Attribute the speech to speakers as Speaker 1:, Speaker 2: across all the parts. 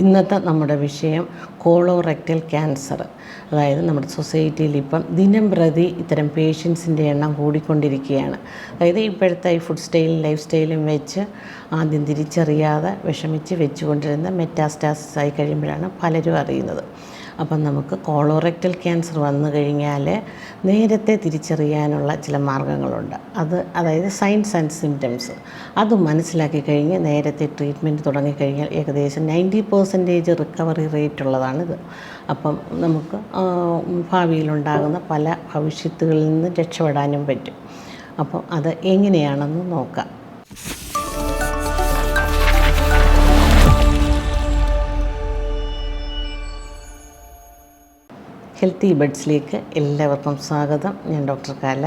Speaker 1: ഇന്നത്തെ നമ്മുടെ വിഷയം കോളോറെക്ടൽ ക്യാൻസർ. അതായത് നമ്മുടെ സൊസൈറ്റിയിൽ ഇപ്പം ദിനം പ്രതി ഇത്തരം പേഷ്യൻസിന്റെ എണ്ണം കൂടിക്കൊണ്ടിരിക്കുകയാണ്. അതായത് ഇപ്പോഴത്തെ ഈ ഫുഡ് സ്റ്റൈലും ലൈഫ് സ്റ്റൈലും വെച്ച് ആദ്യം തിരിച്ചറിയാതെ വിഷമിച്ച് വെച്ചുകൊണ്ടിരുന്ന മെറ്റാസ്റ്റാസിസ് ആയി കഴിയുമ്പോഴാണ് പലരും അറിയുന്നത്. അപ്പം നമുക്ക് കോളോറക്റ്റൽ ക്യാൻസർ വന്നു കഴിഞ്ഞാൽ നേരത്തെ തിരിച്ചറിയാനുള്ള ചില മാർഗങ്ങളുണ്ട്. അത് അതായത് സൈൻസ് ആൻഡ് സിംറ്റംസ് അത് മനസ്സിലാക്കി കഴിഞ്ഞ് നേരത്തെ ട്രീറ്റ്മെന്റ് തുടങ്ങിക്കഴിഞ്ഞാൽ ഏകദേശം നയന്റി പെർസെന്റേജ് റിക്കവറി റേറ്റ് ഉള്ളതാണിത് അപ്പം നമുക്ക് ഭാവിയിലുണ്ടാകുന്ന പല ഭവിഷ്യത്തുകളിൽ നിന്ന് രക്ഷപ്പെടാനും പറ്റും. അപ്പം അത് എങ്ങനെയാണെന്ന് നോക്കാം. ഹെൽത്തി ബഡ്സിലേക്ക് എല്ലാവർക്കും സ്വാഗതം. ഞാൻ ഡോക്ടർ കാല.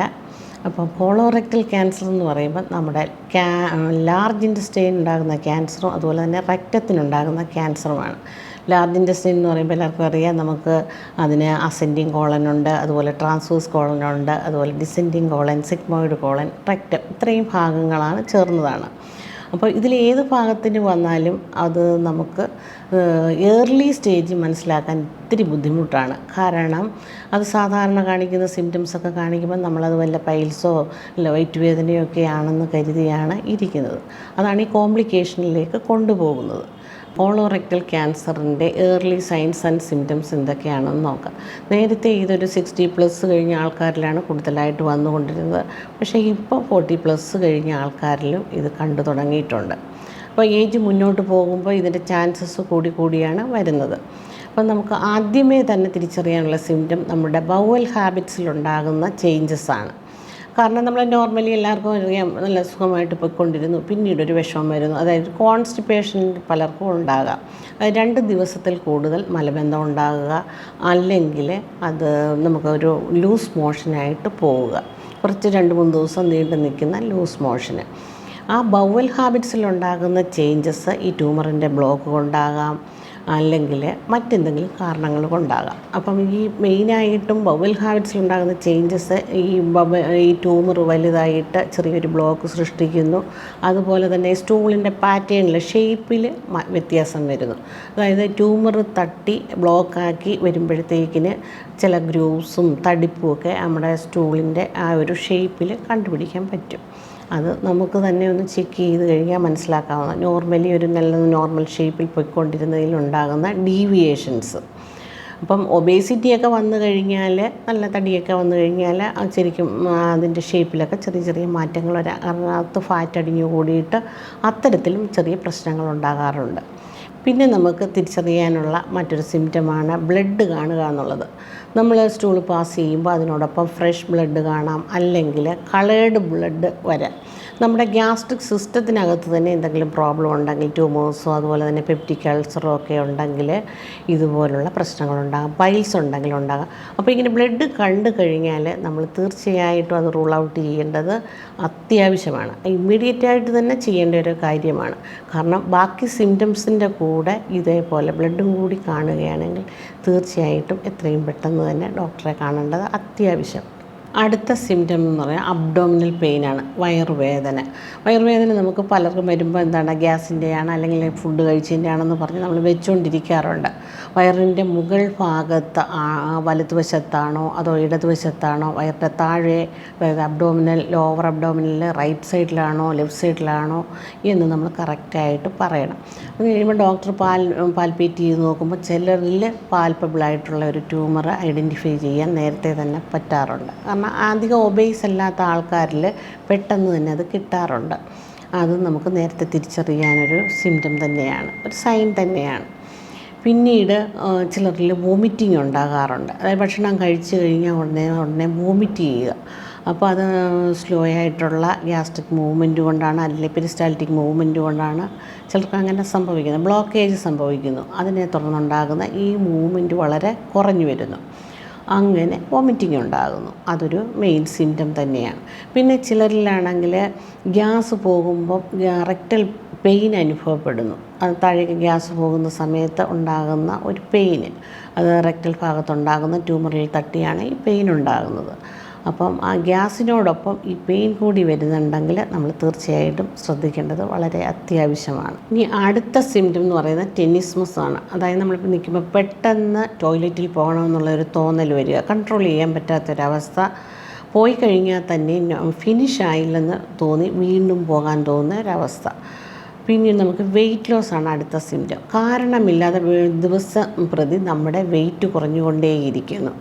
Speaker 1: അപ്പോൾ കോളോറെക്ടൽ ക്യാൻസർ എന്ന് പറയുമ്പോൾ നമ്മുടെ ക്യാ ലാർജ് ഇന്റസ്റ്റൈൻ ഉണ്ടാകുന്ന ക്യാൻസറും അതുപോലെ തന്നെ റക്റ്റത്തിനുണ്ടാകുന്ന ക്യാൻസറുമാണ്. ലാർജ് ഇൻഡസ്ട്രീൻ എന്ന് പറയുമ്പോൾ എല്ലാവർക്കും അറിയാം. നമുക്ക് അതിന് അസെൻഡിങ് കോളൻ ഉണ്ട് അതുപോലെ ട്രാൻസ്വേഴ്സ് കോളൻ ഉണ്ട് അതുപോലെ descending colon sigmoid colon rectum ഇത്രയും ഭാഗങ്ങളാണ് ചേർന്നതാണ്. അപ്പോൾ ഇതിൽ ഏത് ഭാഗത്തിന് വന്നാലും അത് നമുക്ക് ഏർലി സ്റ്റേജ് മനസ്സിലാക്കാൻ ഇത്തിരി ബുദ്ധിമുട്ടാണ്. കാരണം അത് സാധാരണ കാണിക്കുന്ന സിംറ്റംസ് ഒക്കെ കാണിക്കുമ്പോൾ നമ്മളത് വല്ല പൈൽസോ അല്ല വയറ്റുവേദനയോ ഒക്കെ ആണെന്ന് കരുതിയാണ് ഇരിക്കുന്നത്. അതാണ് ഈ കോംപ്ലിക്കേഷനിലേക്ക് കൊണ്ടുപോകുന്നത്. കോളോറെക്ടൽ ക്യാൻസറിന്റെ ഏർലി സൈൻസ് ആൻഡ് സിംറ്റംസ് എന്തൊക്കെയാണെന്ന് നോക്കാം. നേരത്തെ ഇതൊരു സിക്സ്റ്റി പ്ലസ് കഴിഞ്ഞ ആൾക്കാരിലാണ് കൂടുതലായിട്ട് വന്നുകൊണ്ടിരുന്നത്. പക്ഷേ ഇപ്പോൾ ഫോർട്ടി പ്ലസ് കഴിഞ്ഞ ആൾക്കാരിലും ഇത് കണ്ടു തുടങ്ങിയിട്ടുണ്ട്. അപ്പോൾ ഏജ് മുന്നോട്ട് പോകുമ്പോൾ ഇതിന്റെ ചാൻസസ് കൂടി കൂടിയാണ് വരുന്നത്. അപ്പം നമുക്ക് ആദ്യമേ തന്നെ തിരിച്ചറിയാനുള്ള സിംറ്റം നമ്മുടെ ബൗവൽ ഹാബിറ്റ്സിലുണ്ടാകുന്ന ചേഞ്ചസ് ആണ്. കാരണം നമ്മൾ നോർമലി എല്ലാവർക്കും അറിയാം നല്ല സുഖമായിട്ട് പോയിക്കൊണ്ടിരുന്നു. പിന്നീട് ഒരു വിഷമം വരുന്നു. അതായത് കോൺസ്റ്റിപ്പേഷൻ പലർക്കും ഉണ്ടാകാം. രണ്ട് ദിവസത്തിൽ കൂടുതൽ മലബന്ധം ഉണ്ടാകുക അല്ലെങ്കിൽ അത് നമുക്കൊരു ലൂസ് മോഷനായിട്ട് പോവുക. കുറച്ച് രണ്ട് മൂന്ന് ദിവസം നീണ്ടു നിൽക്കുന്ന ലൂസ് മോഷന് ആ ബൗവൽ ഹാബിറ്റ്സിലുണ്ടാകുന്ന ചേഞ്ചസ് ഈ ട്യൂമറിന്റെ ബ്ലോക്ക് കൊണ്ടാകാം. അല്ലെങ്കിൽ മറ്റെന്തെങ്കിലും കാരണങ്ങൾ കൊണ്ടാകാം. അപ്പം ഈ മെയിനായിട്ടും ബവൽ ഹാബിറ്റ്സിലുണ്ടാകുന്ന ചേഞ്ചസ് ഈ ബബ ഈ ട്യൂമർ വലുതായിട്ട് ചെറിയൊരു ബ്ലോക്ക് സൃഷ്ടിക്കുന്നു. അതുപോലെ തന്നെ സ്റ്റൂളിന്റെ പാറ്റേണിൽ ഷേപ്പിൽ വ്യത്യാസം വരുന്നു. അതായത് ട്യൂമർ തട്ടി ബ്ലോക്കാക്കി വരുമ്പോഴത്തേക്കിന് ചില ഗ്രൂവ്സും തടിപ്പും ഒക്കെ നമ്മുടെ സ്റ്റൂളിന്റെ ആ ഒരു ഷേപ്പിൽ കണ്ടുപിടിക്കാൻ പറ്റും. അത് നമുക്ക് തന്നെ ഒന്ന് ചെക്ക് ചെയ്ത് കഴിഞ്ഞാൽ മനസ്സിലാക്കാവുന്ന നോർമലി ഒരു നല്ല നോർമൽ ഷേപ്പിൽ പോയിക്കൊണ്ടിരുന്നതിൽ ഉണ്ടാകുന്ന ഡീവിയേഷൻസ് അപ്പം ഒബേസിറ്റിയൊക്കെ വന്നു കഴിഞ്ഞാൽ നല്ല തടിയൊക്കെ വന്നു കഴിഞ്ഞാൽ ശരിക്കും അതിന്റെ ഷേപ്പിലൊക്കെ ചെറിയ ചെറിയ മാറ്റങ്ങൾ കാരണം അകത്ത് ഫാറ്റ് അടിഞ്ഞു കൂടിയിട്ട് അത്തരത്തിലും ചെറിയ പ്രശ്നങ്ങൾ ഉണ്ടാകാറുണ്ട്. പിന്നെ നമുക്ക് തിരിച്ചറിയാനുള്ള മറ്റൊരു സിംറ്റമാണ് ബ്ലഡ് കാണുക എന്നുള്ളത്. നമ്മൾ സ്റ്റൂൾ പാസ് ചെയ്യുമ്പോൾ അതിനോടൊപ്പം ഫ്രഷ് ബ്ലഡ് കാണാം അല്ലെങ്കിൽ കളേർഡ് ബ്ലഡ് വരാം. നമ്മുടെ ഗ്യാസ്ട്രിക് സിസ്റ്റത്തിനകത്ത് തന്നെ എന്തെങ്കിലും പ്രോബ്ലം ഉണ്ടെങ്കിൽ ട്യൂമേഴ്സോ അതുപോലെ തന്നെ പെപ്റ്റിക് അൾസറോ ഒക്കെ ഉണ്ടെങ്കിൽ ഇതുപോലുള്ള പ്രശ്നങ്ങളുണ്ടാകാം പൈൽസ് ഉണ്ടെങ്കിൽ ഉണ്ടാകാം. അപ്പോൾ ഇങ്ങനെ ബ്ലഡ് കണ്ടു കഴിഞ്ഞാൽ നമ്മൾ തീർച്ചയായിട്ടും അത് റൂൾ ഔട്ട് ചെയ്യേണ്ടത് അത്യാവശ്യമാണ്. ഇമ്മീഡിയറ്റ് ആയിട്ട് തന്നെ ചെയ്യേണ്ട ഒരു കാര്യമാണ്. കാരണം ബാക്കി സിംറ്റംസിന്റെ കൂടെ ഇതേപോലെ ബ്ലഡും കൂടി കാണുകയാണെങ്കിൽ തീർച്ചയായിട്ടും എത്രയും പെട്ടെന്ന് തന്നെ ഡോക്ടറെ കാണേണ്ടത് അത്യാവശ്യം. അടുത്ത സിംറ്റം എന്ന് പറയുക അബ്ഡോമിനൽ പെയിനാണ് വയറുവേദന. വയറുവേദന നമുക്ക് പലർക്കും വരുമ്പോൾ എന്താണ് ഗ്യാസിന്റെയാണ് അല്ലെങ്കിൽ ഫുഡ് കഴിച്ചതിന്റെ ആണെന്ന് പറഞ്ഞ് നമ്മൾ വെച്ചുകൊണ്ടിരിക്കാറുണ്ട് വയറിന്റെ മുകൾ ഭാഗത്ത് വലതുവശത്താണോ അതോ ഇടതുവശത്താണോ വയറിന്റെ താഴെ അതായത് അബ്ഡോമിനൽ ലോവർ അബ്ഡോമിനൽ റൈറ്റ് സൈഡിലാണോ ലെഫ്റ്റ് സൈഡിലാണോ എന്ന് നമ്മൾ കറക്റ്റായിട്ട് പറയണം. അത് കഴിയുമ്പോൾ ഡോക്ടർ പാൽ പാൽപ്പേറ്റ് ചെയ്ത് നോക്കുമ്പോൾ ചിലരിൽ പാൽപ്പബിളായിട്ടുള്ള ഒരു ട്യൂമർ ഐഡന്റിഫൈ ചെയ്യാൻ നേരത്തെ തന്നെ പറ്റാറുണ്ട്. കാരണം അധികം ഒബേസ് അല്ലാത്ത ആൾക്കാരിൽ പെട്ടെന്ന് തന്നെ അത് കിട്ടാറുണ്ട്. അത് നമുക്ക് നേരത്തെ തിരിച്ചറിയാനൊരു സിംറ്റം തന്നെയാണ്. ഒരു സൈൻ തന്നെയാണ്. പിന്നീട് ചിലരിൽ വോമിറ്റിംഗ് ഉണ്ടാകാറുണ്ട്. അതായത് ഭക്ഷണം കഴിച്ചു കഴിഞ്ഞാൽ ഉടനെ ഉടനെ വോമിറ്റ് ചെയ്യുക. അപ്പോൾ അത് സ്ലോ ആയിട്ടുള്ള ഗ്യാസ്ട്രിക് മൂവ്മെന്റ് കൊണ്ടാണ് അല്ലെങ്കിൽ പെരിസ്റ്റാലിറ്റിക് മൂവ്മെന്റ് കൊണ്ടാണ് ചിലർക്ക് അങ്ങനെ സംഭവിക്കുന്നത്. ബ്ലോക്കേജ് സംഭവിക്കുന്നു. അതിനെ തുടർന്നുണ്ടാകുന്ന ഈ മൂവ്മെന്റ് വളരെ കുറഞ്ഞു വരുന്നു. അങ്ങനെ വോമിറ്റിംഗ് ഉണ്ടാകുന്നു. അതൊരു മെയിൻ സിംറ്റം തന്നെയാണ്. പിന്നെ ചിലരിലാണെങ്കിൽ ഗ്യാസ് പോകുമ്പോൾ റെക്ടൽ പെയിൻ അനുഭവപ്പെടുന്നു. അത് താഴേക്ക് ഗ്യാസ് പോകുന്ന സമയത്ത് ഉണ്ടാകുന്ന ഒരു പെയിന് അത് റെക്ടൽ ഭാഗത്തുണ്ടാകുന്ന ട്യൂമറിൽ തട്ടിയാണ് ഈ പെയിൻ ഉണ്ടാകുന്നത്. അപ്പം ആ ഗ്യാസിനോടൊപ്പം ഈ പെയിൻ കൂടി വരുന്നുണ്ടെങ്കിൽ നമ്മൾ തീർച്ചയായിട്ടും ശ്രദ്ധിക്കേണ്ടത് വളരെ അത്യാവശ്യമാണ്. ഇനി അടുത്ത സിംറ്റം എന്ന് പറയുന്നത് ടെന്നിസ്മസ് ആണ്. അതായത് നമ്മളിപ്പോൾ നിൽക്കുമ്പോൾ പെട്ടെന്ന് ടോയ്ലറ്റിൽ പോകണമെന്നുള്ളൊരു തോന്നൽ വരിക. കൺട്രോൾ ചെയ്യാൻ പറ്റാത്തൊരവസ്ഥ. പോയി കഴിഞ്ഞാൽ തന്നെ ഫിനിഷ് ആയില്ലെന്ന് തോന്നി വീണ്ടും പോകാൻ തോന്നുന്ന ഒരവസ്ഥ. പിന്നീട് നമുക്ക് വെയിറ്റ് ലോസ് ആണ് അടുത്ത സിംറ്റം കാരണമില്ലാതെ ദിവസം പ്രതി നമ്മുടെ വെയിറ്റ് കുറഞ്ഞുകൊണ്ടേയിരിക്കുന്നു.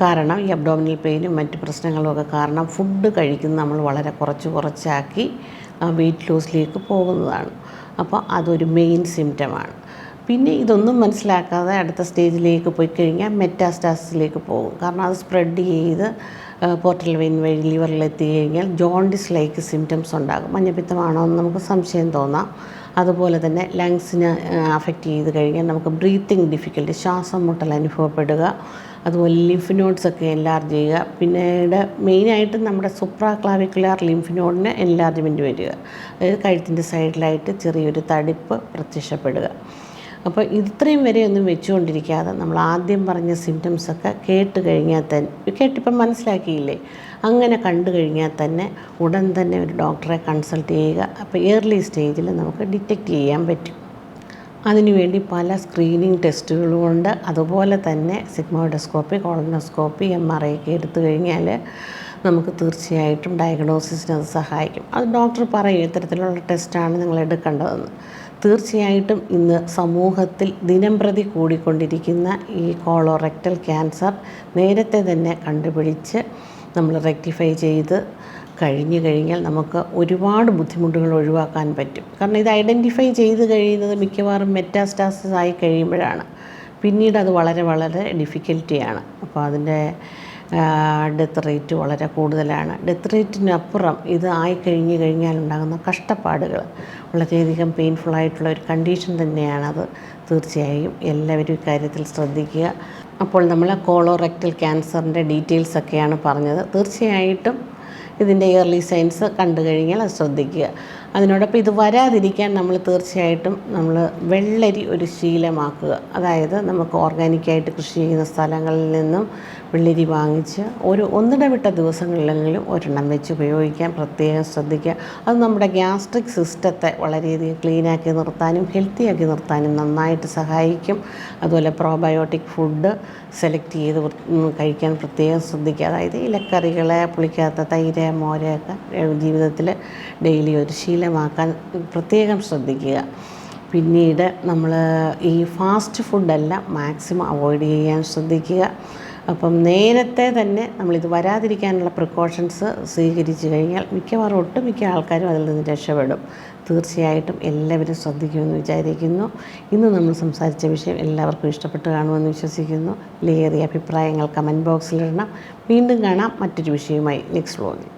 Speaker 1: കാരണം ഈ അബ്ഡോമിനൽ പെയിനും മറ്റ് പ്രശ്നങ്ങളും ഒക്കെ കാരണം ഫുഡ് കഴിക്കുന്നത് നമ്മൾ വളരെ കുറച്ച് കുറച്ചാക്കി വെയിറ്റ് ലോസിലേക്ക് പോകുന്നതാണ്. അപ്പോൾ അതൊരു മെയിൻ സിംറ്റമാണ് പിന്നെ ഇതൊന്നും മനസ്സിലാക്കാതെ അടുത്ത സ്റ്റേജിലേക്ക് പോയി കഴിഞ്ഞാൽ മെറ്റാസ്റ്റാസിലേക്ക് പോകും. കാരണം അത് സ്പ്രെഡ് ചെയ്ത് പോർട്ടൽ വെയിൻ വഴി ലിവറിൽ എത്തി കഴിഞ്ഞാൽ ജോണ്ടിസ് ലൈക്ക് സിംറ്റംസ് ഉണ്ടാകും. മഞ്ഞപ്പിത്തമാണോ എന്ന് നമുക്ക് സംശയം തോന്നാം. അതുപോലെ തന്നെ ലങ്സിന് അഫക്റ്റ് ചെയ്ത് കഴിഞ്ഞാൽ നമുക്ക് ബ്രീത്തിങ് ഡിഫിക്കൽട്ടി ശ്വാസം മുട്ടൽ അനുഭവപ്പെടുക അതുപോലെ ലിംഫ് നോഡ്സ് ഒക്കെ എൻലാർജ് ചെയ്യുക. പിന്നീട് മെയിനായിട്ട് നമ്മുടെ സുപ്രാ ക്ലാവിക്കുലാർ ലിംഫ് നോഡിന് എൻലാർജ്മെന്റ് വരിക. അതായത് കഴുത്തിന്റെ സൈഡിലായിട്ട് ചെറിയൊരു തടിപ്പ് പ്രത്യക്ഷപ്പെടുക. അപ്പോൾ ഇത്രയും വരെ ഒന്നും വെച്ചുകൊണ്ടിരിക്കാതെ നമ്മൾ ആദ്യം പറഞ്ഞ സിംറ്റംസൊക്കെ കേട്ട് കഴിഞ്ഞാൽ തന്നെ കേട്ടിപ്പം മനസ്സിലാക്കിയില്ലേ? അങ്ങനെ കണ്ടു കഴിഞ്ഞാൽ തന്നെ ഉടൻ തന്നെ ഒരു ഡോക്ടറെ കൺസൾട്ട് ചെയ്യുക. അപ്പോൾ ഏർലി സ്റ്റേജിൽ നമുക്ക് ഡിറ്റക്റ്റ് ചെയ്യാൻ പറ്റും. അതിനുവേണ്ടി പല സ്ക്രീനിങ് ടെസ്റ്റുകളുമുണ്ട് അതുപോലെ തന്നെ sigmoidoscopy colonoscopy M R I ഒക്കെ എടുത്തു കഴിഞ്ഞാൽ നമുക്ക് തീർച്ചയായിട്ടും ഡയഗ്നോസിസിന് അത് സഹായിക്കും. അത് ഡോക്ടർ പറയും ഇത്തരത്തിലുള്ള ടെസ്റ്റാണ് നിങ്ങൾ എടുക്കേണ്ടതെന്ന്. തീർച്ചയായിട്ടും ഇന്ന് സമൂഹത്തിൽ ദിനം പ്രതി കൂടിക്കൊണ്ടിരിക്കുന്ന ഈ കോളോറെക്റ്റൽ ക്യാൻസർ നേരത്തെ തന്നെ കണ്ടുപിടിച്ച് നമ്മൾ റെക്ടിഫൈ ചെയ്ത് കഴിഞ്ഞു കഴിഞ്ഞാൽ നമുക്ക് ഒരുപാട് ബുദ്ധിമുട്ടുകൾ ഒഴിവാക്കാൻ പറ്റും. കാരണം ഇത് ഐഡന്റിഫൈ ചെയ്ത് കഴിയുന്നത് മിക്കവാറും മെറ്റാസ്റ്റാസിസ് ആയി കഴിയുമ്പോഴാണ്. പിന്നീട് അത് വളരെ വളരെ ഡിഫിക്കൽറ്റിയാണ്. അപ്പോൾ അതിന്റെ ഡെത്ത് റേറ്റ് വളരെ കൂടുതലാണ്. ഡെത്ത് റേറ്റിനപ്പുറം ഇത് ആയി കഴിഞ്ഞ് കഴിഞ്ഞാൽ ഉണ്ടാകുന്ന കഷ്ടപ്പാടുകൾ വളരെയധികം പെയിൻഫുള്ളായിട്ടുള്ള ഒരു കണ്ടീഷൻ തന്നെയാണത്. തീർച്ചയായും എല്ലാവരും ഇക്കാര്യത്തിൽ ശ്രദ്ധിക്കുക. അപ്പോൾ നമ്മൾ കോളോറക്റ്റൽ ക്യാൻസറിന്റെ ഡീറ്റെയിൽസ് ഒക്കെയാണ് പറഞ്ഞത്. തീർച്ചയായിട്ടും ഇതിന്റെ ഇയർലി സയൻസ് കണ്ടു കഴിഞ്ഞാൽ ശ്രദ്ധിക്കുക. അതിനോടൊപ്പം ഇത് വരാതിരിക്കാൻ നമ്മൾ തീർച്ചയായിട്ടും നമ്മൾ വെള്ളരി ഒരു ശീലമാക്കുക. അതായത് നമുക്ക് ഓർഗാനിക്കായിട്ട് കൃഷി ചെയ്യുന്ന സ്ഥലങ്ങളിൽ നിന്നും വെള്ളരി വാങ്ങിച്ച് ഒരു ഒന്നിടവിട്ട ദിവസങ്ങളിലെങ്കിലും ഒരെണ്ണം വെച്ച് ഉപയോഗിക്കാൻ പ്രത്യേകം ശ്രദ്ധിക്കുക. അത് നമ്മുടെ ഗ്യാസ്ട്രിക് സിസ്റ്റത്തെ വളരെയധികം ക്ലീനാക്കി നിർത്താനും ഹെൽത്തിയാക്കി നിർത്താനും നന്നായിട്ട് സഹായിക്കും. അതുപോലെ പ്രോബയോട്ടിക് ഫുഡ് സെലക്ട് ചെയ്ത് കഴിക്കാൻ പ്രത്യേകം ശ്രദ്ധിക്കുക. അതായത് ഇലക്കറികളെ പുളിക്കാത്ത തൈര് മോരൊക്കെ ജീവിതത്തിൽ ഡെയിലി ഒരു ശീലമാക്കാൻ പ്രത്യേകം ശ്രദ്ധിക്കുക. പിന്നീട് നമ്മൾ ഈ ഫാസ്റ്റ് ഫുഡെല്ലാം മാക്സിമം അവോയ്ഡ് ചെയ്യാൻ ശ്രദ്ധിക്കുക. അപ്പം നേരത്തെ തന്നെ നമ്മളിത് വരാതിരിക്കാനുള്ള പ്രിക്കോഷൻസ് സ്വീകരിച്ചു കഴിഞ്ഞാൽ മിക്കവാറും ഒട്ടുമിക്ക ആൾക്കാരും അതിൽ നിന്ന് രക്ഷപ്പെടും. തീർച്ചയായിട്ടും എല്ലാവരും ശ്രദ്ധിക്കുമെന്ന് വിചാരിക്കുന്നു. ഇന്ന് നമ്മൾ സംസാരിച്ച വിഷയം എല്ലാവർക്കും ഇഷ്ടപ്പെട്ട് കാണുമെന്ന് വിശ്വസിക്കുന്നു. ലേറിയ അഭിപ്രായങ്ങൾ കമന്റ് ബോക്സിലിടണം. വീണ്ടും കാണാം മറ്റൊരു വിഷയവുമായി. നെക്സ്റ്റ് വ്ലോഗിൽ